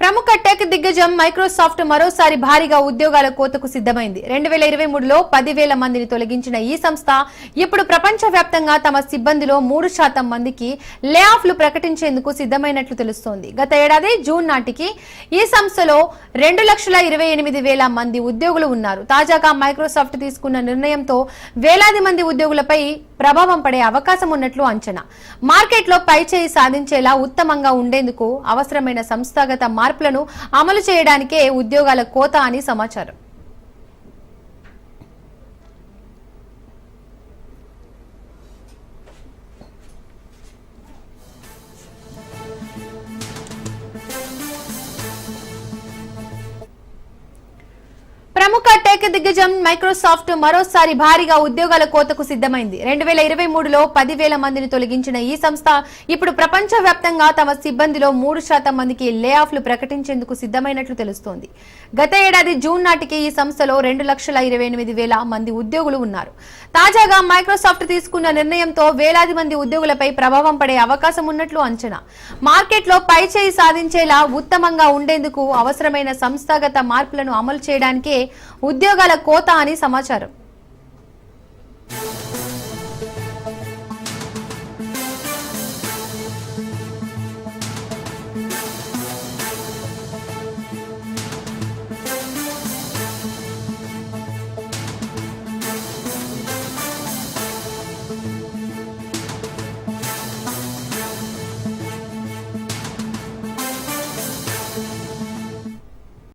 ప్రముఖ టెక్ దిగ్గజం మైక్రోసాఫ్ట్ మరోసారి భారీగా ఉద్యోగాల కోతకు సిద్దమైంది రెండు వేల ఇరవై మూడులో పదివేల మందిని తొలగించిన ఈ సంస్థ ఇప్పుడు ప్రపంచవ్యాప్తంగా తమ సిబ్బందిలో మూడు శాతం మందికి లే ఆఫ్లు ప్రకటించేందుకు సిద్దమైనట్లు తెలుస్తోంది. గత ఏడాది జూన్ నాటికి ఈ సంస్థలో రెండు లక్షల ఇరవై ఎనిమిది వేల మంది ఉద్యోగులు ఉన్నారు. తాజాగా మైక్రోసాఫ్ట్ తీసుకున్న నిర్ణయంతో వేలాది మంది ఉద్యోగులపై ప్రభావం పడే అవకాశం ఉన్నట్లు అంచనా. మార్కెట్లో పైచేయి సాధించేలా ఉత్తమంగా ఉండేందుకు అవసరమైన సంస్థాగత మార్పులను అమలు చేయడానికే ఉద్యోగాల కోత అని సమాచారం. ప్రముఖ టెక్ దిగ్గజం మైక్రోసాఫ్ట్ మరోసారి భారీగా ఉద్యోగాల కోతకు సిద్దమైంది రెండు వేల ఇరవై మూడులో పదివేల మందిని తొలగించిన ఈ సంస్థ ఇప్పుడు ప్రపంచవ్యాప్తంగా తమ సిబ్బందిలో మూడు శాతం మందికి లే ఆఫ్లు ప్రకటించేందుకు సిద్దమైనట్లు తెలుస్తోంది. గత ఏడాది జూన్ నాటికి ఈ సంస్థలో రెండు లక్షల ఇరవై ఎనిమిది వేల మంది ఉద్యోగులు ఉన్నారు. తాజాగా మైక్రోసాఫ్ట్ తీసుకున్న నిర్ణయంతో వేలాది మంది ఉద్యోగులపై ప్రభావం పడే అవకాశం ఉన్నట్లు అంచనా. మార్కెట్లో పైచేయి సాధించేలా ఉత్తమంగా ఉండేందుకు అవసరమైన సంస్థాగత మార్పులను అమలు చేయడానికే ఉద్యోగాల కోత అని సమాచారం.